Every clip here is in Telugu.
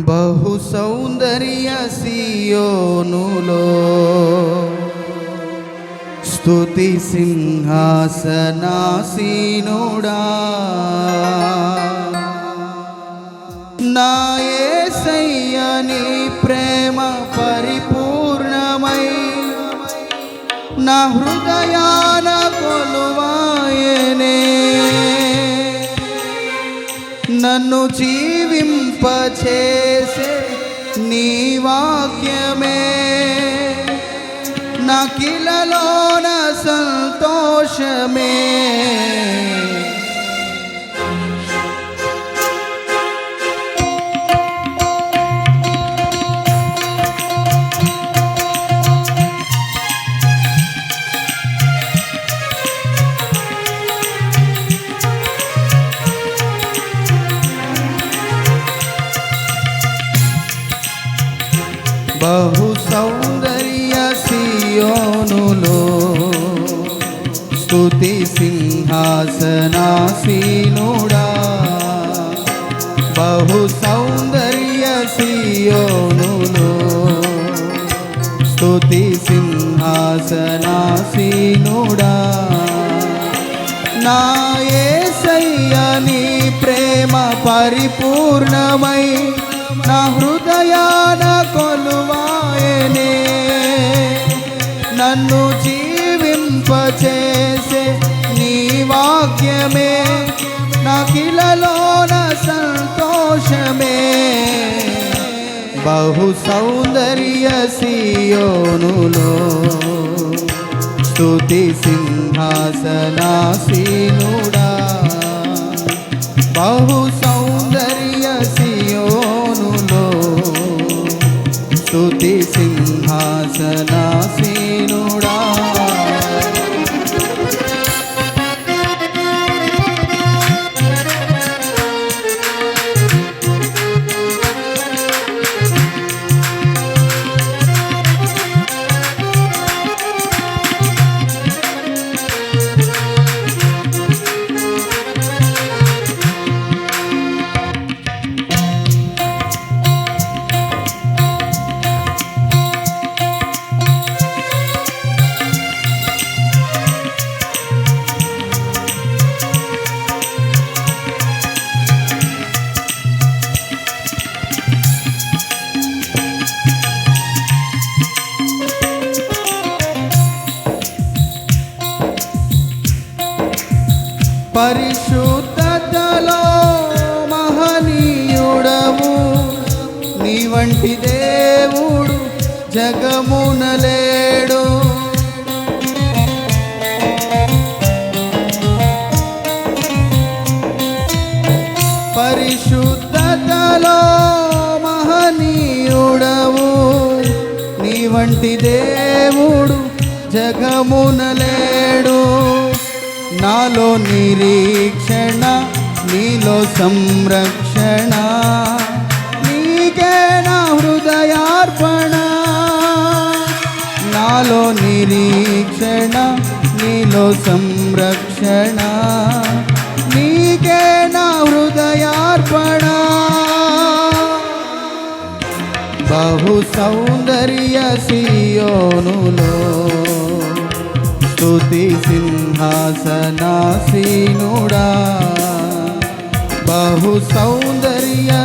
బహు సౌందర్య సియోనులో స్తుతి సింహాసనాసీనుడా. నాయే సయ్యని ప్రేమ పరిపూర్ణమై నా హృదయాన కొలువాయనే. నన్ను జీవింపచేసే నీ వాక్యమే. నాకిలలోన సంతోషమే. స్తుతి సింహాసనాసీనుడా. బహు సౌందర్య సియోనులో. స్తుతి సింహాసనాసీనుడా. నా యేసయ్య ప్రేమ పరిపూర్ణమై నా హృదయాన కొలువాయనే. నన్ను జీ వర్తింపచేసే నీ వాక్యమే. నకిలలోన సంతోషమే. బహు సౌందర్య సియోనులో. స్తుతి సింహాసనాసీనుడా. బహు సౌందర్య సీ పరిశుద్ధతలో మహనీయుడము నీ వంటి దేవుడు జగమునలేడు పరిశుద్ధతలో మహనీయుడము నీ వంటి దేవుడు జగమునలేడు నాలో నిరీక్షణ నీలో సంరక్షణ. నీకే నా హృదయార్పణ. నాలో నిరీక్షణ నీలో సంరక్షణ. నీకే నా హృదయార్పణ. బహు సౌందర్య సియోనులో స్తుతి సింహాసనాసీనుడా. బహు సౌందర్య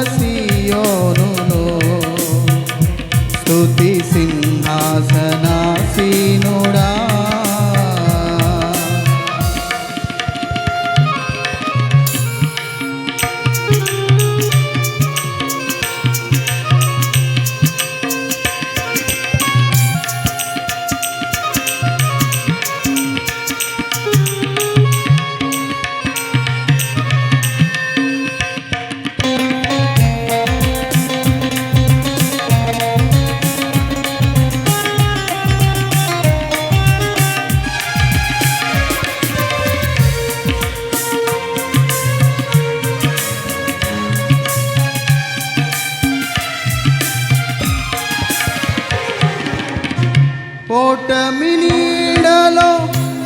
భయమి నీడలో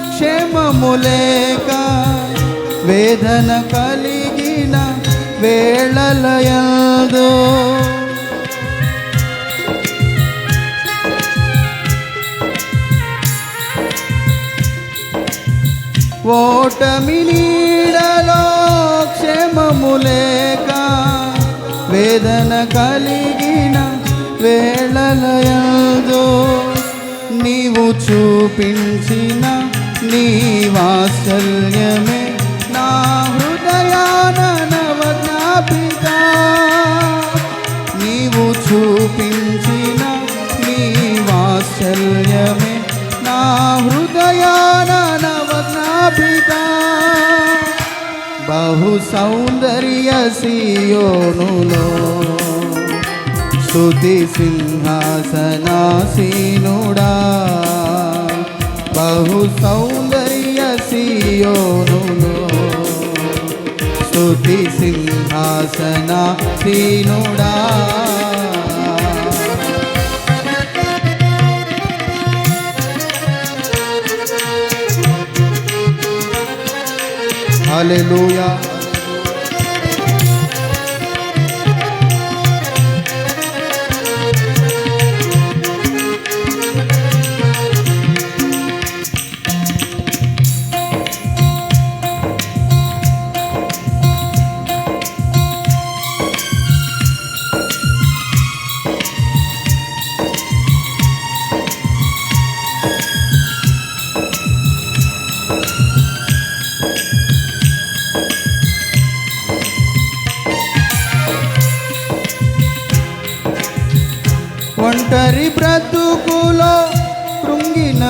క్షేమము లేక వేదన కలిగిన వేళలయందు ఓటమి నీడలో క్షేమము లేక వేదన కలిగిన వేళలయందు నీవు చూపించిన నీ వాత్సల్యమే నా హృదయాన నవజ్ఞాపిత నీవు చూపించిన నీ వాత్సల్యమే నా హృదయాన నవజ్ఞాపిత బహు సౌందర్య సియోనులో స్తుతి సింహాసనాసీనుడా బహు సౌందర్య సియోనులో స్తుతి సింహాసనాసీనుడా హల్లెలూయా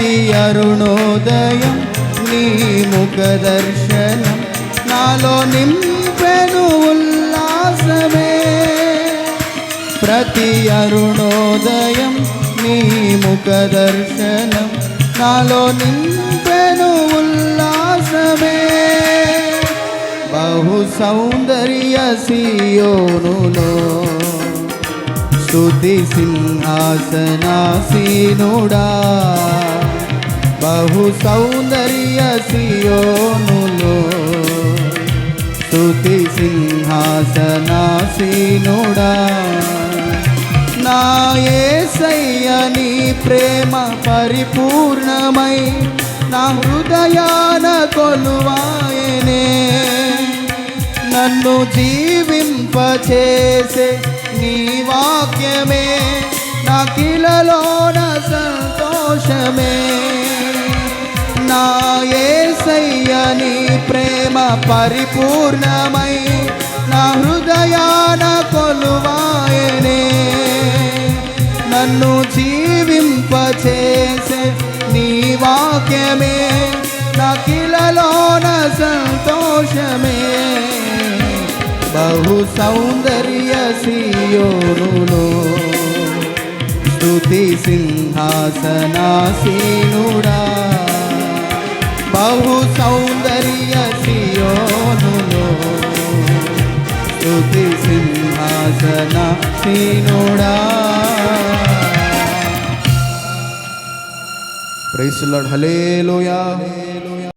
ప్రతి అరుణోదయం నీ ముఖ దర్శనం నాలో నింపెను ఉల్లాసమే. ప్రతి అరుణోదయం నీ ముఖ దర్శనం నాలో నింపెను ఉల్లాసమే. బహు సౌందర్య సియోనులో స్తుతి సింహాసనాసీనుడా. బహు సౌందర్య సియోనులో స్తుతి సింహాసనాసీనుడా. నా నీ ప్రేమ పరిపూర్ణమై నా హృదయాన కొలువాయనే. నన్ను జీవింపచేసే నీ వాక్యమే నా కిలలోన సంతోషమే. నా యేసయ్య ప్రేమ పరిపూర్ణమై నా హృదయాన కొలువాయనే. నన్ను జీవింపచేసే నీ వాక్యమే నకిలలోన సంతోషమే. బహు సౌందర్య సియోనులో స్తుతి సింహాసనాసీనుడా. బహు సౌందర్య సియోనులో. స్తుతి సింహాసనాసీనుడా ప్రైస్ లార్డ్. హల్లెలూయా.